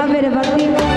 हमें वकील